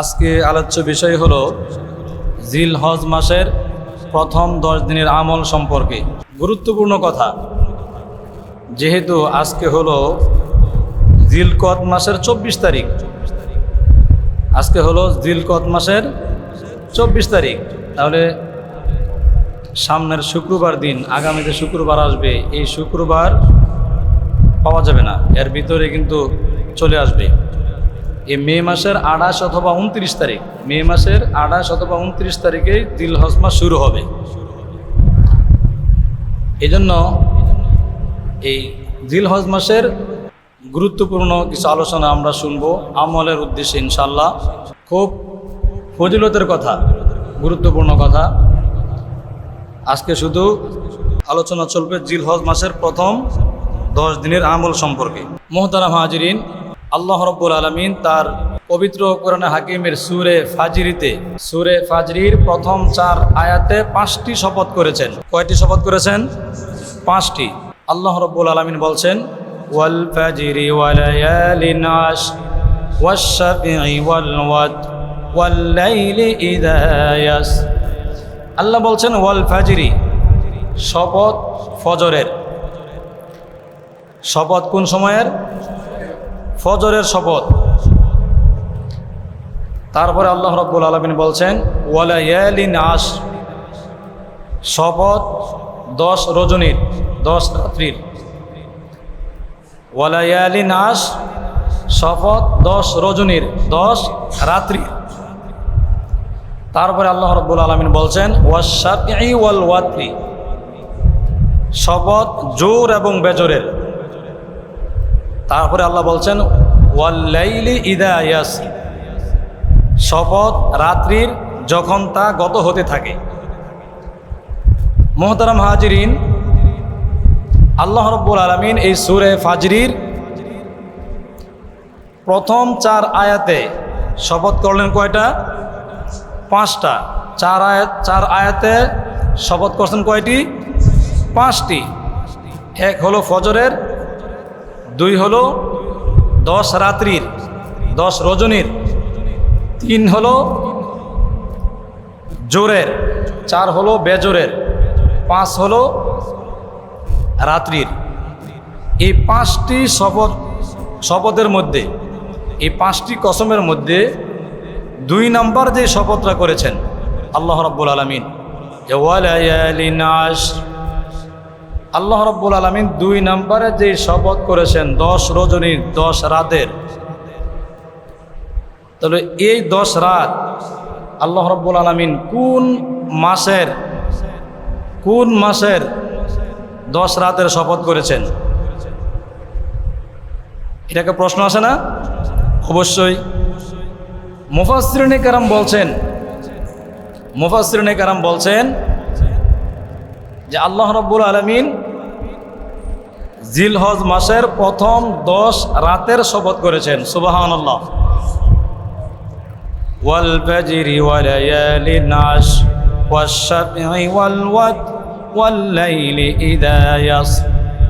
আজকে আলোচ্য বিষয় হলো জিল হজ মাসের প্রথম দশ দিনের আমল সম্পর্কে। গুরুত্বপূর্ণ কথা, যেহেতু আজকে হলো জিলকত মাসের চব্বিশ তারিখ। আজকে হলো জিলকত মাসের চব্বিশ তারিখ। তাহলে সামনের শুক্রবার দিন, আগামীতে শুক্রবার আসবে, এই শুক্রবার পাওয়া যাবে না। এর ভিতরে কিন্তু চলে আসবে। এই মে মাসের আঠাশ অথবা উনত্রিশ তারিখ, মে মাসের আঠাশ অথবা উনত্রিশ তারিখে দিল হজ মাস শুরু হবে। এজন্য এই দিল হজ মাসের গুরুত্বপূর্ণ কিছু আলোচনা আমরা শুনব আমলের উদ্দেশ্যে ইনশাল্লাহ খুব ফজিলতের কথা, গুরুত্বপূর্ণ কথা। আজকে শুধু আলোচনা চলবে জিল হজ মাসের প্রথম দশ দিনের আমল সম্পর্কে। মোহতারাম হাজিরিন আল্লাহ রব্বুল আলমিন তার পবিত্র কোরআনে হাকিমের সুরে ফাজিরিতে, সুরে ফাজরির প্রথম চার আয়াতে পাঁচটি শপথ করেছেন। কয়টি শপথ করেছেন? পাঁচটি। আল্লাহ রব্বুল আলমিন বলছেন, ওয়াল ফাজিরি ওয়ালায়ালিন আশ ওয়াল ওয়াদ আল্লাহ বলছেন, ওয়াল ফাজিরি, শপথ ফজরের। শপথ কোন সময়ের? ফজরের শপথ। তারপরে আল্লাহ রব্বুল আলমিন বলছেন ওয়ালায়ালিন আশ শপথ দশ রজনীর, দশ রাত্রির। ওয়ালায়ালিন আশ শপথ দশ রজনীর, দশ রাত্রি। তারপরে আল্লাহ রব্বুল আলমিন বলছেন ওয়াশাফি ওয়াল ওয়াত্রি। শপথ জোর এবং বেজরের। তারপরে আল্লাহ বলছেন ওয়াল্লাইলি ইদা ইয়াস শপথ রাত্রির যখন তা গত হতে থাকে। মোহতারাম হাজিরিন, আল্লাহ রব্বুল আলমিন এই সুরে ফাজরির প্রথম চার আয়াতে শপথ করলেন কয়টা? পাঁচটা। চার আয়াত, চার আয়াতে শপথ করছেন কয়টি? পাঁচটি। এক হলো ফজরের দুই হলো দশ রাত্রির, দশ রজনীর, তিন হলো জোরের, চার হলো বেজোরের, পাঁচ হলো রাত্রির। এই পাঁচটি শপথ, শপথের মধ্যে, এই পাঁচটি কসমের মধ্যে দুই নাম্বার যে শপথটা করেছেন, আল্লাহ রব্বুল আলমিন আল্লাহ রব্বুল আলমিন দুই নম্বরে যে শপথ করেছেন দশ রজনীর দশ রাতের। তাহলে এই দশ রাত আল্লাহ রব্বুল আলমিন কোন মাসের কোন মাসের দশ রাতের শপথ করেছেন? এটাকে প্রশ্ন আসে না? অবশ্যই। মুফাসরিনে কারাম বলছেন মুফাসরিনে কারাম বলছেন যে আল্লাহ রব্বুল আলমিন জিলহজ মাসের প্রথম দশ রাতের শপথ করেছেন সুবাহান আল্লাহ ওয়াল ওয়াল ওয়াল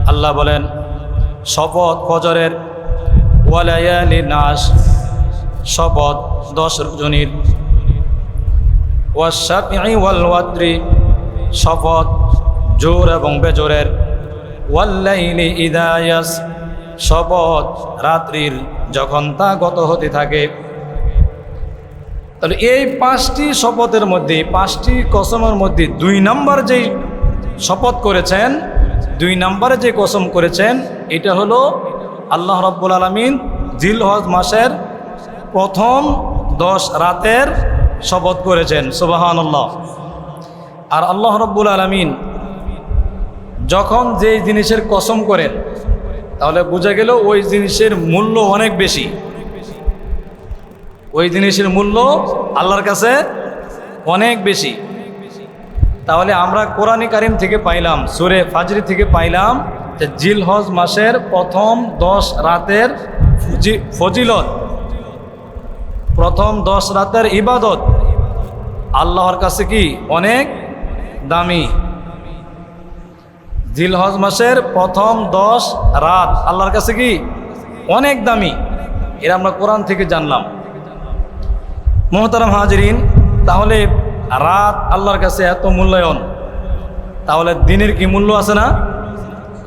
আল্লাহ বলেন, শপথ ফজরের ওয়ালায়ালি নাশ, শপথ দশ রজনীর। ওয়াশ-শাফিঈ ওয়াল ওয়াত্রি শপথ জোর এবং বেজোরের। ইদায়াস শপথ রাত্রির যখন তা গত হতে থাকে। তাহলে এই পাঁচটি শপথের মধ্যে, পাঁচটি কসমের মধ্যে দুই নম্বর যেই শপথ করেছেন, দুই নম্বরে যে কসম করেছেন, এটা হলো আল্লাহ রব্বুল আলমিন জিল হজ মাসের প্রথম দশ রাতের শপথ করেছেন সুবাহান আল্লাহ আর আল্লাহ রব্বুল আলমিন যখন যেই জিনিসের কসম করেন, তাহলে বোঝা গেল ওই জিনিসের মূল্য অনেক বেশি। ওই জিনিসের মূল্য আল্লাহর কাছে অনেক বেশি। তাহলে আমরা কোরআনী কারিম থেকে পাইলাম, সুরে ফাজরি থেকে পাইলাম যে জিল হজ মাসের প্রথম দশ রাতের ফজিলত। প্রথম দশ রাতের ইবাদত আল্লাহর কাছে কি? অনেক দামি। জিলহজ মাসের প্রথম দশ রাত, আল্লাহর কাছে কি? অনেক দামি। এরা আমরা কোরআন থেকে জানলাম। মোহতারাম হাজরিন, তাহলে রাত আল্লাহর কাছে এত মূল্যায়ন, তাহলে দিনের কি মূল্য আছে না?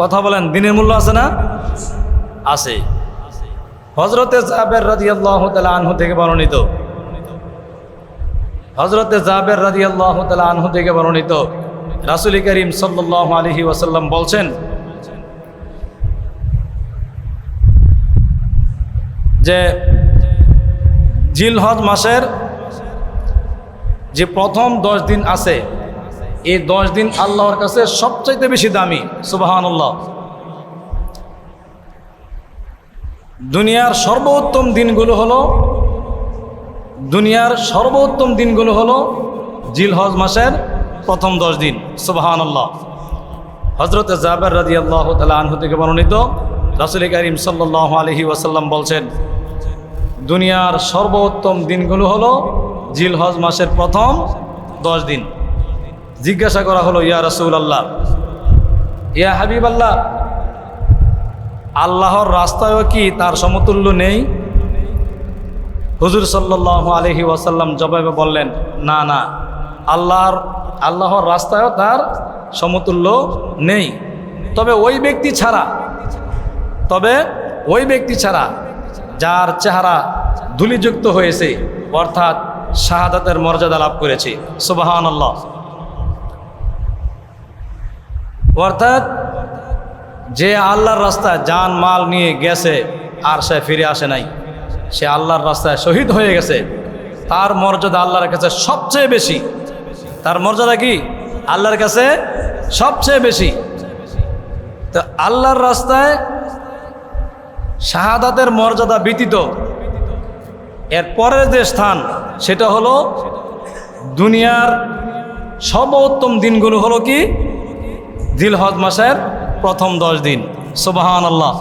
কথা বলেন, দিনের মূল্য আছে না? আছে। হজরতে জাবের রাজি আল্লাহ আনহু থেকে বর্ণিত। হজরতে জাবের রাজি আল্লাহ আনহু থেকে বর্ণিত। রাসুল করিম সাল্লাহ আলহি ওয়াসাল্লাম বলছেন, যে জিলহজ মাসের যে প্রথম দশ দিন আছে, এই দশ দিন আল্লাহর কাছে সবচাইতে বেশি দামি, সুবাহানুল্লাহ। দুনিয়ার সর্বোত্তম দিনগুলো হলো, দুনিয়ার সর্বোত্তম দিনগুলো হলো জিলহজ মাসের প্রথম দশ দিন সুবাহান আল্লাহ হজরত জাবের রাজি আল্লাহ আনহু থেকে বর্ণিত রাসুল করিম সাল্লাহ আলহি ওয়াসাল্লাম বলছেন, দুনিয়ার সর্বোত্তম দিনগুলো হলো জিলহজ মাসের প্রথম দশ দিন। জিজ্ঞাসা করা হলো, ইয়া রসুল আল্লাহ ইয়া হাবিব আল্লাহ আল্লাহর রাস্তায়ও কি তার সমতুল্য নেই? হুজুর সাল্লাহ আলহি ওয়াসাল্লাম জবাবে বললেন, না না, আল্লাহর আল্লাহর রাস্তায়ও তার সমতুল্য নেই। তবে ওই ব্যক্তি ছাড়া, তবে ওই ব্যক্তি ছাড়া যার চেহারা ধুলিযুক্ত হয়েছে, অর্থাৎ শাহাদাতের মর্যাদা লাভ করেছে। সুবাহান আল্লাহ অর্থাৎ যে আল্লাহর রাস্তায় যান মাল নিয়ে গেছে আর সে ফিরে আসে নাই, সে আল্লাহর রাস্তায় শহীদ হয়ে গেছে, তার মর্যাদা আল্লাহর কাছে সবচেয়ে বেশি। তার মর্যাদা কি? আল্লাহর কাছে সবচেয়ে বেশি। তো আল্লাহর রাস্তায় শাহাদাতের মর্যাদা ব্যতীত এর পরের যে স্থান, সেটা হলো দুনিয়ার সর্বোত্তম দিনগুলো হলো কি? দিলহজ মাসের প্রথম দশ দিন। সুবাহান আল্লাহ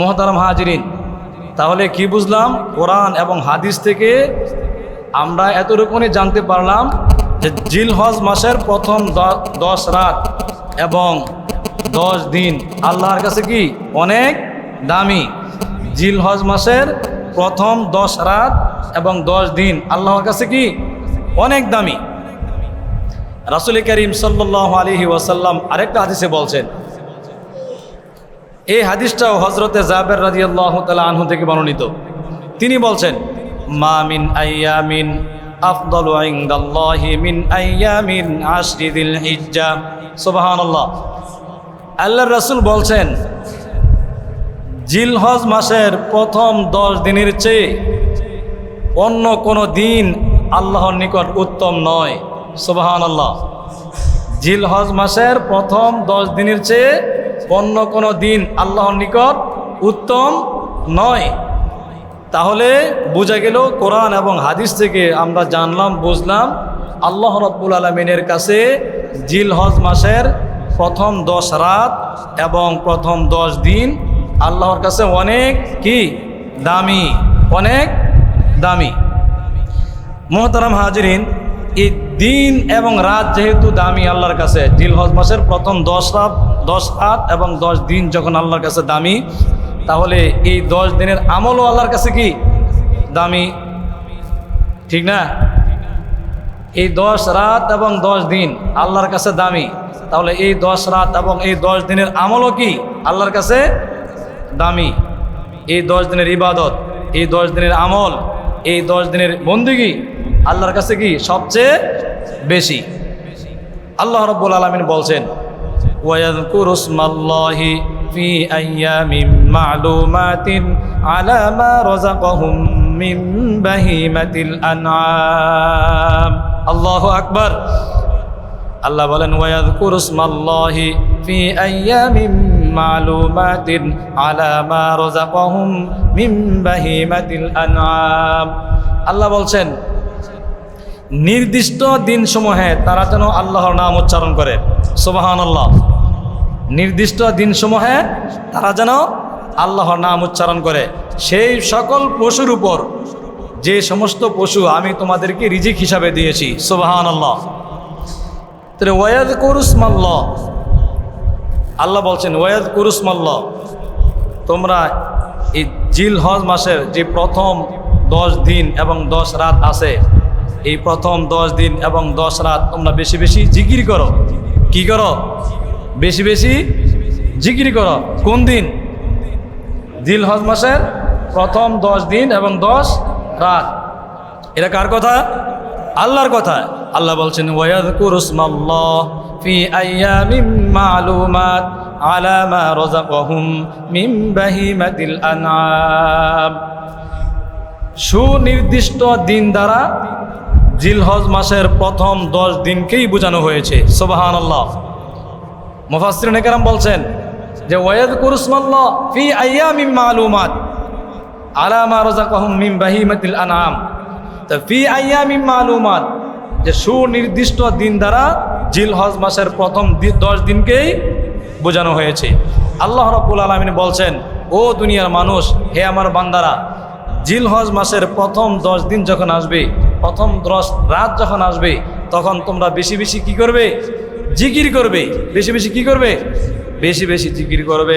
মোহতারাম হাজরিন, তাহলে কি বুঝলাম? কোরআন এবং হাদিস থেকে আমরা এতটুকুনি জানতে পারলাম যে জিলহজ মাসের প্রথম দশ রাত এবং দশ দিন আল্লাহর কাছে কি? অনেক দামি। জিলহজ মাসের প্রথম দশ রাত এবং দশ দিন আল্লাহর কাছে কি? অনেক দামি। রাসুল করিম সাল্লাহ আলহি ওয়াসাল্লাম আরেকটা হাদিসে বলছেন, এই হাদিসটাও হজরতে জাবের রাজি আল্লাহ তালা আনহু থেকে বর্ণিত। তিনি বলছেন, মা মিন আইয়ামিন আফদল ইনদাল্লাহি মিন আইয়ামিন আশরি দিল হিজ্জা সুবহানাল্লাহ। আল্লাহর রাসূল বলছেন, জিলহজ মাসের প্রথম দশ দিনের চেয়ে অন্য কোনো দিন আল্লাহর নিকট উত্তম নয়। সুবাহান আল্লাহ জিলহজ মাসের প্রথম দশ দিনের চেয়ে অন্য কোনো দিন আল্লাহর নিকট উত্তম নয়। তাহলে বোঝা গেল কোরআন এবং হাদিস থেকে আমরা জানলাম, বুঝলাম আল্লাহ রব্বুল আলমিনের কাছে জিলহজ মাসের প্রথম দশ রাত এবং প্রথম দশ দিন আল্লাহর কাছে অনেক কি? দামি, অনেক দামি। মোহতারাম হাজরিন, এই দিন এবং রাত যেহেতু দামি আল্লাহর কাছে, জিলহজ মাসের প্রথম দশ রাত দশ রাত এবং দশ দিন যখন আল্লাহর কাছে দামি তাহলে এই দশ দিনের আমলও আল্লাহর কাছে কি? দামি। ঠিক না? এই দশ রাত এবং দশ দিন আল্লাহর কাছে দামি। তাহলে এই দশ রাত এবং এই দশ দিনের আমলও কি আল্লাহর কাছে দামি? এই দশ দিনের ইবাদত, এই দশ দিনের আমল, এই দশ দিনের বন্দুকি আল্লাহর কাছে কি সবচেয়ে বেশি? আল্লাহ রব্বুল আলমিন বলছেন ওয়াদ কুরুসমাল্লাহি في أيام معلومات على ما رزقهم من بهيمة الأنعام الله أكبر আল্লাহ বলেন ওয়াদকুর উসমাল্লাহি ফি আইয়ামিম মালুমাতিন আলা মা রাযাকাহুম মিন বাহিমাতিল আনআম আল্লাহ বলছেন নির্দিষ্ট দিনসমূহে তারা যেন আল্লাহর নাম উচ্চারণ করে সুবহানাল্লাহ নির্দিষ্ট দিনসমূহে তারা যেন আল্লাহর নাম উচ্চারণ করে। সেই সকল পশুর উপর, যে সমস্ত পশু আমি তোমাদেরকে রিজিক হিসাবে দিয়েছি, সুবহানাল্লাহ। তাহলে ওয়াদ কুরুসমাল্ল আল্লাহ বলছেন ওয়াদ কুরুসমাল্ল তোমরা এই জিল হজ মাসের যে প্রথম দশ দিন এবং দশ রাত আছে, এই প্রথম দশ দিন এবং দশ রাত তোমরা বেশি বেশি জিকির করো। কি করো? বেশি বেশি জিকির করো। কোন দিন? দিল হজ মাসের প্রথম দশ দিন এবং দশ রাত। এটা কার কথা? আল্লাহর কথা। আল্লাহ বলছেন ওয়াদকুরুসমাল্লাহ ফি আলা মা সুনির্দিষ্ট দিন দ্বারা জিলহজ মাসের প্রথম দশ দিনকেই বোঝানো হয়েছে। সোবাহান আল্লাহ মুফাসরিন একরাম বলছেন যে ওয়াদ কুরুসমাল্লাহ ফি আইয়ামিম মালুমাত আলা মা রাযাকাহুম মিন বাহিমাতিল আনআম। তো, ফি আইয়ামিম মালুমাত। যে, সুনির্দিষ্ট দিন দ্বারা জিলহজ মাসের প্রথম দশ দিনকেই বোঝানো হয়েছে। আল্লাহ রাব্বুল আলামিন বলছেন, ও দুনিয়ার মানুষ, হে আমার বান্দারা, জিলহজ মাসের প্রথম দশ দিন যখন আসবে, প্রথম দশ রাত যখন আসবে, তখন তোমরা বেশি বেশি কি করবে? জিকির করবে। বেশি বেশি কি করবে? বেশি বেশি জিকির করবে,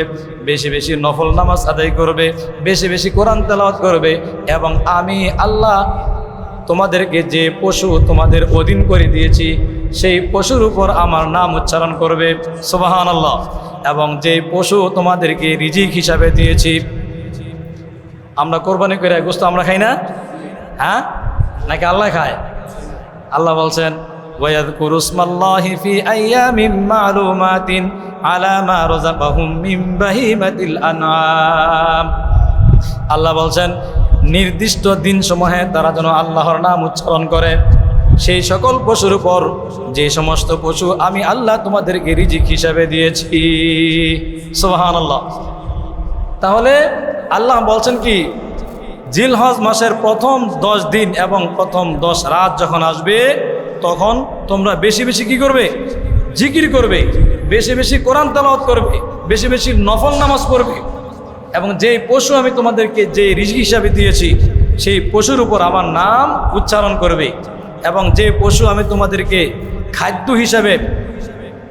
বেশি বেশি নফল নামাজ আদায় করবে, বেশি বেশি কোরআন তেলাওয়াত করবে এবং আমি আল্লাহ তোমাদেরকে যে পশু তোমাদের অধীন করে দিয়েছি, সেই পশুর উপর আমার নাম উচ্চারণ করবে। সুবাহান আল্লাহ এবং যে পশু তোমাদেরকে রিজিক হিসাবে দিয়েছি, আমরা কোরবানি করে গোস্ত আমরা খাই না? হ্যাঁ? নাকি আল্লাহ খায়? আল্লাহ বলছেন وَيَذْكُرُ اسْمَ اللَّهِ فِي أَيَّامٍ مَّعْلُومَاتٍ عَلَى مَا رَزَقَهُم مِّن بَهِيمَةِ الْأَنْعَامِ আল্লাহ বলছেন নির্দিষ্ট দিন সমূহে তারা যেন আল্লাহর নাম উচ্চারণ করে সেই সকল পশুর উপর যে সমস্ত পশু আমি আল্লাহ তোমাদেরকে রিজিক হিসাবে দিয়েছি সোহান আল্লাহ তাহলে আল্লাহ বলছেন কি জিলহজ মাসের প্রথম দশ দিন এবং প্রথম দশ রাত যখন আসবে তখন তোমরা বেশি বেশি কি করবে? জিকির করবে। বেশি বেশি কোরআন তালাওয়াত করবে। বেশি বেশি নফল নামাজ পড়বে। এবং যে পশু আমি তোমাদেরকে যে রিজিক হিসাবে দিয়েছি, সেই পশুর উপর আমার নাম উচ্চারণ করবে। এবং যে পশু আমি তোমাদেরকে খাদ্য হিসাবে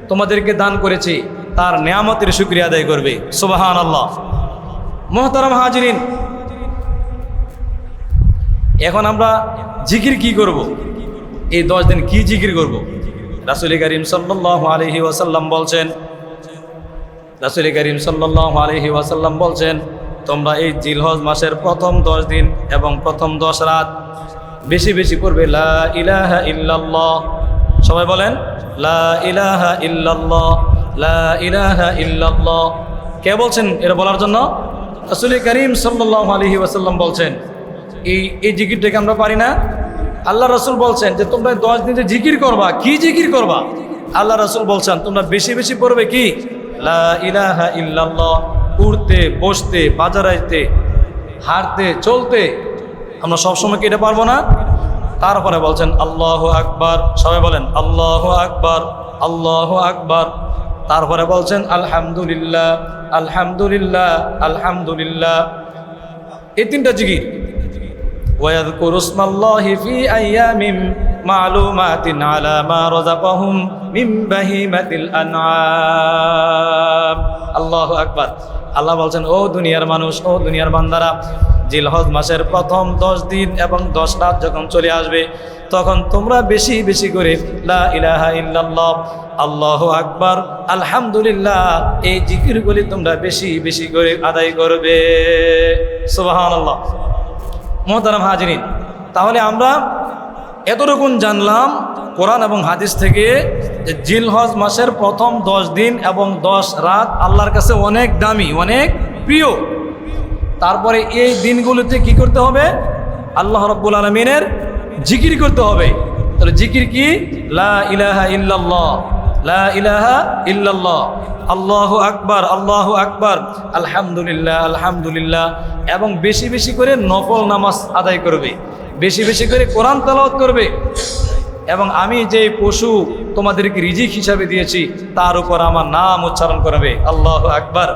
তোমাদেরকে দান করেছি, তার নিয়ামতের শুক্রিয়া আদায় করবে। সুবাহান আল্লাহ মোহতারাম হাজরিন, এখন আমরা জিকির কি করব। এই দশ দিন কি জিকির করব। রাসুল করিম সাল্লাহ আলহি ওয়াসাল্লাম বলছেন, রাসুল করিম সাল্লাহ আলহি ওয়াসাল্লাম বলছেন, তোমরা এই জিলহজ মাসের প্রথম দশ দিন এবং প্রথম দশ রাত বেশি বেশি করবে। লা ইলাহা সবাই বলেন, লা ইলাহা লা ইলাহা কে বলছেন এটা বলার জন্য? রাসুল করিম সাল্লাহ আলহি ওয়াসাল্লাম বলছেন, এই এই জিকিরটাকে আমরা পারি না। আল্লাহ রসুল বলছেন যে তোমরা দশ দিনে জিকির করবা, কি জিকির করবা? আল্লাহ রসুল বলছেন, তোমরা বেশি বেশি পড়বে কি? ইলাহা ইল্লাল্লাহ, উড়তে, বসতে, বাজারাইতে, হাঁটতে, চলতে। আমরা সবসময় কি এটা পারব না? তারপরে বলছেন, আল্লাহ আকবার। সবাই বলেন, আল্লাহ আকবার আল্লাহ আকবার। তারপরে বলছেন, আলহামদুলিল্লাহ আলহামদুলিল্লাহ আলহামদুলিল্লাহ। এই তিনটা জিকির। ويذكر اسم الله في أيام معلومات على ما رزقهم من بهيمة الأنعام الله أكبر আল্লাহ বলছেন ও দুনিয়ার মানুষ ও দুনিয়ার বান্দারা জিলহজ মাসের প্রথম দশ দিন এবং দশ রাত যখন চলে আসবে তখন তোমরা বেশি বেশি করে লা ইলাহা ইল্লাল্লাহ আল্লাহ আকবার আলহামদুলিল্লাহ এই জিকিরগুলি তোমরা বেশি বেশি করে আদায় করবে সুবহানাল্লাহ মোহতারাম হাজিরিন। তাহলে আমরা এতটুকুন জানলাম কোরআন এবং হাদিস থেকে যে জিলহজ মাসের প্রথম দশ দিন এবং দশ রাত আল্লাহর কাছে অনেক দামি, অনেক প্রিয়। তারপরে এই দিনগুলোতে কি করতে হবে? আল্লাহ রব্বুল আলমিনের জিকির করতে হবে। তাহলে জিকির কি? লা ইলাহা ইল্লাল্লাহ। লা ইলাহা ইল্লাল্লাহ। আল্লাহ আকবার আল্লাহ আকবার। আলহামদুলিল্লাহ আলহামদুলিল্লাহ। এবং বেশি বেশি করে নফল নামাজ আদায় করবে। বেশি বেশি করে কোরআন তালাওয়াত করবে। এবং আমি যে পশু তোমাদেরকে রিজিক হিসাবে দিয়েছি, তার উপর আমার নাম উচ্চারণ করবে। আল্লাহ আকবার।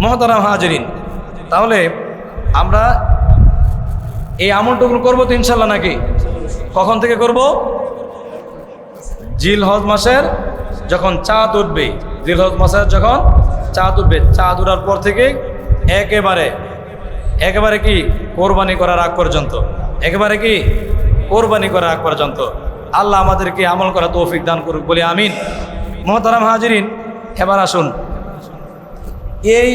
মহতারাম হাজরিন, তাহলে আমরা এই আমলটুকু করব তো ইনশাল্লাহ নাকি? কখন থেকে করব? জিল হজ মাসের যখন চাঁদ উঠবে জিল হজ মাসের যখন চাঁদ উঠবে, চাঁদ উঠার পর থেকে একেবারে একেবারে কি কোরবানি করার আগ পর্যন্ত, একেবারে কি কোরবানি করার আগ পর্যন্ত আল্লাহ আমাদেরকে আমল করা তৌফিক দান করুক, বলে আমিন। মোহতারাম হাজিরিন, এবার আসুন এই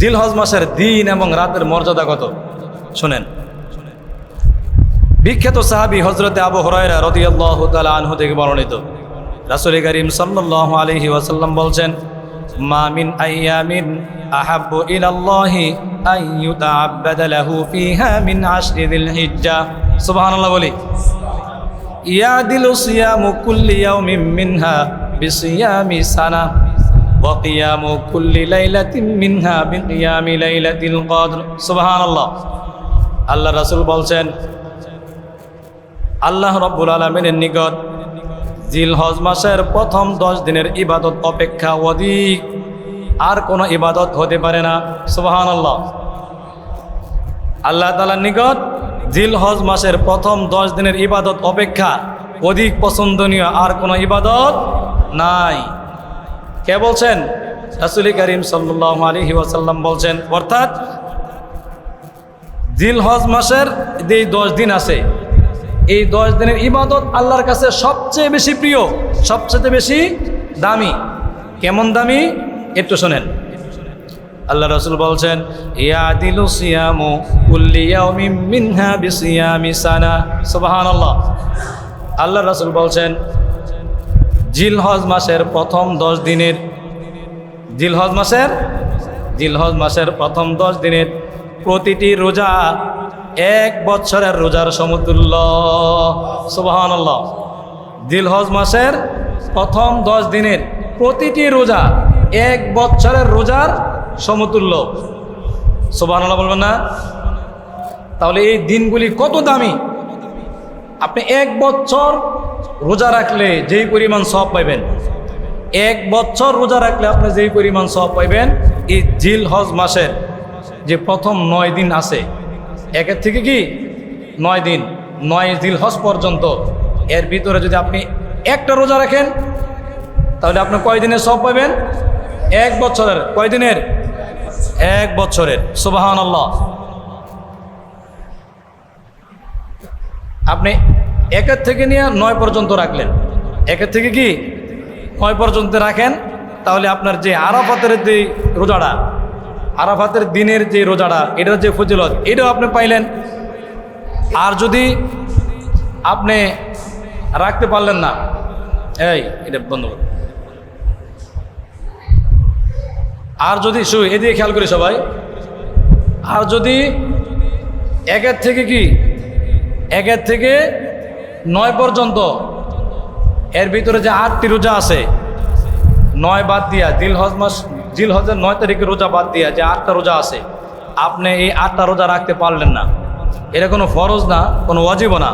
জিলহজ মাসের দিন এবং রাতের মর্যাদা কত? শোনেন। বিখ্যাত সাহাবি হজরতে আবু হরাইরা রদিয়াল্লাহ তালা আনহু থেকে বর্ণিত। রাসুল করিম সাল্লাহ আলহি ওয়াসাল্লাম বলছেন মামিন আইয়ামিন আহাব্বু ইলাল্লাহি আন ইউতাআব্বাদা লাহু ফিহা মিন আশরি যিল হিজ্জা। সুবহানাল্লাহ বলি ইয়াদিলু সিয়ামু কুল্লি ইয়াউমিন মিনহা বিসিয়ামি সানা ওয়া কিয়ামু কুল্লি লাইলাতিন মিনহা বিকিয়ামি লাইলাতিল কদর। সুবহানাল্লাহ। আল্লাহ রাসূল বলছেন আল্লাহ রব্বুল আলমিনের নিকট জিল হজ মাসের প্রথম দশ দিনের ইবাদত অপেক্ষা অধিক। আর কোনো ইবাদত হতে পারে না। সুবাহান আল্লাহ আল্লাহ তালার নিকট জিল হজ মাসের প্রথম দশ দিনের ইবাদত অপেক্ষা অধিক পছন্দনীয় আর কোনো ইবাদত নাই। কে বলছেন? রাসুল করিম সাল্লাহ আলহি ওয়াসাল্লাম বলছেন, অর্থাৎ জিল হজ মাসের যে দশ দিন আছে এই দশ দিনের ইবাদত আল্লাহর কাছে সবচেয়ে বেশি প্রিয়, সবচেয়ে বেশি দামি। কেমন দামি? একটু শোনেন। আল্লাহ রসুল বলছেন আল্লাহ রসুল বলছেন, জিলহজ মাসের প্রথম দশ দিনের, জিলহজ মাসের জিলহজ মাসের প্রথম দশ দিনের প্রতিটি রোজা এক বছরের রোজার সমতুল্য। সুবাহান আল্লাহ দিলহজ মাসের প্রথম দশ দিনের প্রতিটি রোজা এক বছরের রোজার সমতুল্য। সুবাহান আল্লাহ বলবেন না? তাহলে এই দিনগুলি কত দামি? আপনি এক বছর রোজা রাখলে যেই পরিমাণ সব পাইবেন, এক বছর রোজা রাখলে আপনি যেই পরিমাণ সব পাইবেন, এই জিল হজ মাসের যে প্রথম নয় দিন আছে একের থেকে কি? নয় দিন, নয় দিল হজ পর্যন্ত। এর ভিতরে যদি আপনি একটা রোজা রাখেন, তাহলে আপনি কয় দিনের সব পাবেন? এক বছরের। কয় দিনের? এক বছরের। সুবাহান আল্লাহ আপনি একের থেকে নিয়ে নয় পর্যন্ত রাখলেন। একের থেকে কি? নয় পর্যন্ত রাখেন, তাহলে আপনার যে আরাফাতের যে রোজাটা আরাফাতের দিনের যে রোজাটা, এটার যে ফজিলত, এটাও আপনি পাইলেন আর যদি আপনি রাখতে পারলেন না, এই, এটা বন্ধ। আর যদি শু এদিকে খেয়াল করি সবাই, আর যদি একের থেকে কি, একের থেকে নয় পর্যন্ত, এর ভিতরে যে আটটি রোজা আছে নয় বাদ দিয়া দিল হজ মাস জিল হজের নয় তারিখে রোজা বাদ দিয়া যে আটটা রোজা আছে, আপনি এই আটটা রোজা রাখতে পারলেন না। এটা কোনো ফরজ না, কোনো ওয়াজিব না।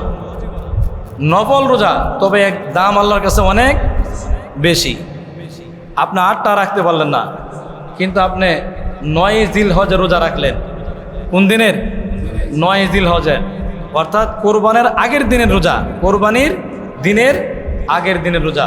নফল রোজা, তবে এক দাম আল্লাহর কাছে অনেক বেশি। আপনি আটটা রাখতে পারলেন না, কিন্তু আপনি নয় জিল হজের রোজা রাখলেন। কোন দিনের? নয় জিল হজের অর্থাৎ কোরবানের আগের দিনের রোজা, কোরবানির দিনের আগের দিনের রোজা।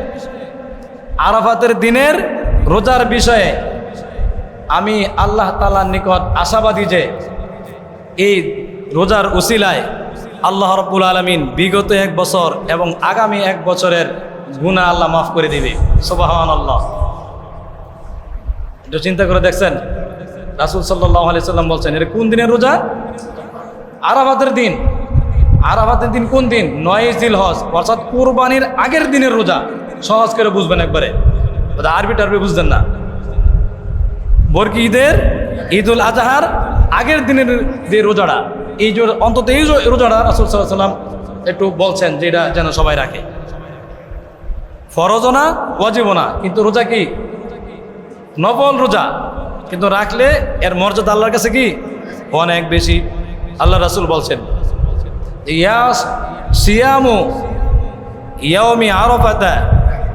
আরাফাতের দিনের রোজার বিষয়ে আমি আল্লাহ তালার নিকট আশাবাদী যে এই রোজার উসিলায় আল্লাহ রব্বুল আলমিন বিগত এক বছর এবং আগামী এক বছরের গুণা আল্লাহ মাফ করে দিবে। সোবাহান আল্লাহ চিন্তা করে দেখছেন, রাসুল সাল্লাহ আলি সাল্লাম বলছেন, এটা কোন দিনের রোজা? আরাফাতের দিন। আরাফাতের দিন কোন দিন? নয় জিল হজ অর্থাৎ কোরবানির আগের দিনের রোজা। সহজ করে বুঝবেন একবারে। আরবি টারবি বুঝতেন না। বরকি ঈদের? ঈদুল আজহার, আগের দিনের যে রোজাটা, এই অন্তত এই যে রোজাটা রাসুল সাল্লাম একটু বলছেন যে এটা যেন সবাই রাখে। ফরজও না, ওয়াজিবও না, কিন্তু রোজা কি? নফল রোজা। কিন্তু রাখলে এর মর্যাদা আল্লাহর কাছে কি? অনেক বেশি। আল্লাহ রাসুল বলছেন, ইয়াস সিয়ামু ইয়াউমি আরাফাতা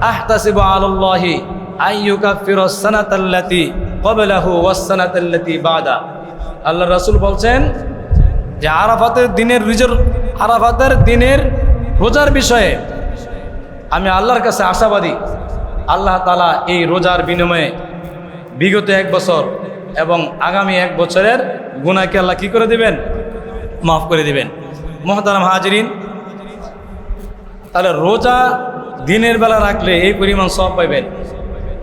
আহতাসিবু আলাল্লাহি আইয়ুকাফিরু সানাতাল্লাতি ক্বাবলাহু ওয়াস সানাতাল্লাতি বাদা। আল্লাহ রাসূল বলছেন যে আরাফাতের দিনের রিজর, আরাফাতের দিনের রোজার বিষয়ে আমি আল্লাহর কাছে আশাবাদী। আল্লাহ তালা এই রোজার বিনিময়ে বিগত এক বছর এবং আগামী এক বছরের গুণাকে আল্লাহ কী করে দিবেন? মাফ করে দিবেন। মহতারাম হাজরিন, তাহলে রোজা দিনের বেলা রাখলে এই পরিমাণ সব পাইবেন।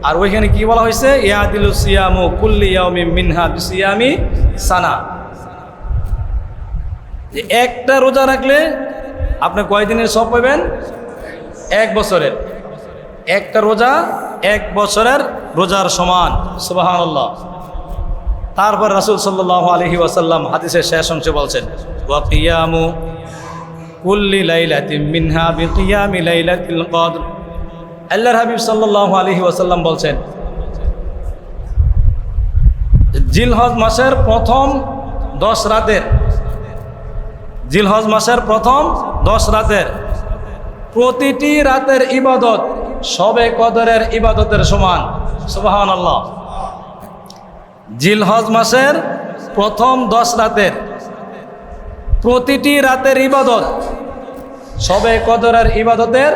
আর ওইখানে কি বলা হয়েছে? ইয়াদিলু সিয়ামু কুল্লি ইয়াউমি মিনহা বিসিয়ামি সানা। যে একটা রোজা রাখলে আপনি কয় দিনের সব পাবেন এক বছরের। একটা রোজা এক বছরের রোজার সমান। সুবাহান্লাহ তারপর রাসুল সাল্লাহ আলহি ওয়াসাল্লাম হাদিসের শেষ অংশে বলছেন ওয়াকিয়ামু কুল্লি লাইলাতি মিনহা বিকিয়ামি লাইলাতিল কদর। আল্লাহর হাবিব সাল্লাহ আলহি ওয়াসাল্লাম বলছেন, জিলহজ মাসের প্রথম দশ রাতের, জিলহজ মাসের প্রথম দশ রাতের প্রতিটি রাতের ইবাদত সবে কদরের ইবাদতের সমান। সুবাহান আল্লাহ জিলহজ মাসের প্রথম দশ রাতের প্রতিটি রাতের ইবাদত, সবে কদরের ইবাদতের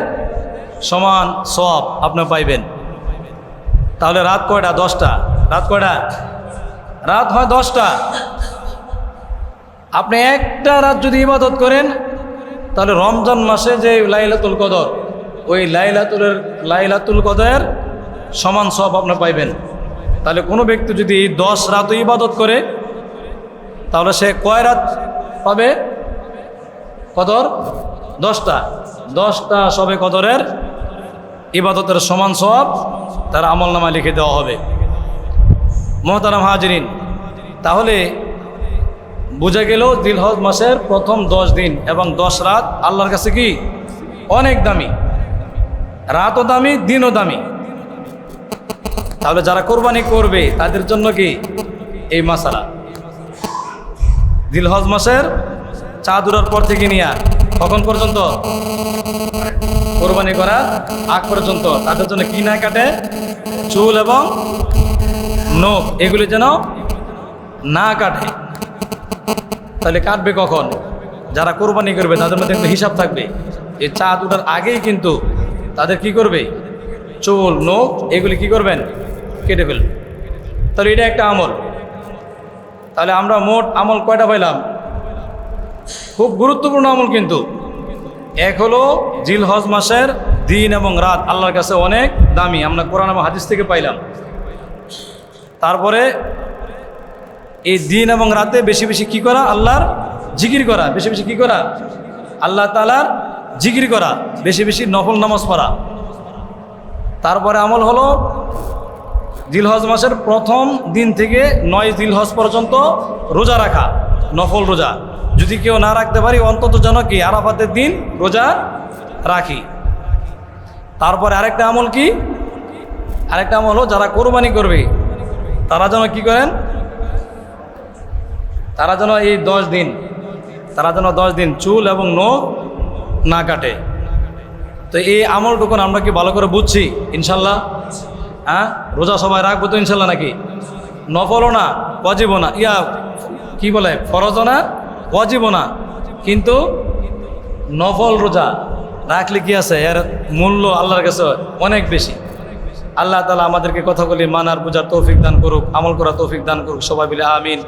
সমান সব আপনি পাইবেন। তাহলে রাত কয়টা? দশটা। রাত কয়টা? রাত হয় দশটা। আপনি একটা রাত যদি ইবাদত করেন, তাহলে রমজান মাসে যে লাইলাতুল কদর, ওই লাইলাতুলের, লাইলাতুল কদরের সমান সব আপনি পাইবেন। তাহলে কোনো ব্যক্তি যদি দশ রাত ইবাদত করে, তাহলে সে কয় রাত পাবে? কদর? দশটা। দশটা সবে কদরের ইবাদতের সমান সব তার আমল নামা লিখে দেওয়া হবে। মহতারাম হাজরিন, তাহলে বোঝা গেল দিলহজ মাসের প্রথম দশ দিন এবং দশ রাত আল্লাহর কাছে কি? অনেক দামি। রাতও দামি, দিনও দামি। তাহলে যারা কোরবানি করবে তাদের জন্য কি? এই মাসালা। দিলহজ মাসের চাঁদুরার পর থেকে নিয়ে কখন পর্যন্ত? কোরবানি করা আগ পর্যন্ত। তাদের জন্য কি না কাটে? চুল এবং নখ, এগুলি যেন না কাটে। তাহলে কাটবে কখন? যারা কোরবানি করবে, তাদের মধ্যে একটা হিসাব থাকবে। এই চাঁদ উঠার আগেই কিন্তু তাদের কি করবে? চুল, নখ, এগুলি কি করবেন? কেটে ফেলবে। তাহলে এটা একটা আমল। তাহলে আমরা মোট আমল কয়টা পাইলাম? খুব গুরুত্বপূর্ণ আমল কিন্তু। এক হলো জিল হজ মাসের দিন এবং রাত, আল্লাহর কাছে অনেক দামি। আমরা কোরআন এবং হাদিস থেকে পাইলাম। তারপরে এই দিন এবং রাতে বেশি বেশি কি করা? আল্লাহর জিকির করা। বেশি বেশি কি করা? আল্লাহ তালার জিকির করা। বেশি বেশি নফল নামাজ পড়া। তারপরে আমল হলো দিলহজ মাসের প্রথম দিন থেকে নয় দিলহজ পর্যন্ত রোজা রাখা, নফল রোজা। যদি কেউ না রাখতে পারি, অন্তত যেন কি আরাফাতের দিন রোজা রাখি। তারপরে আরেকটা আমল কি? আরেকটা আমল হলো, যারা কোরবানি করবে, তারা যেন কি করেন? তারা যেন এই দশ দিন, তারা যেন দশ দিন চুল এবং নখ না কাটে। তো এই আমলটুকুন আমরা কি ভালো করে বুঝছি? ইনশাল্লাহ। হ্যাঁ? রোজা সবাই রাখব তো ইনশাল্লাহ নাকি? নফলও না অজীব না। ইয়া, কি বলে? ফরজও না অজীব না। কিন্তু নফল রোজা রাখলে কি আছে? এর মূল্য আল্লাহর কাছে অনেক বেশি। আল্লাহ তালা আমাদেরকে কথাগুলি মানার, বোঝার তৌফিক দান করুক, আমল করা তৌফিক দান করুক। সবাই বলে আমিন।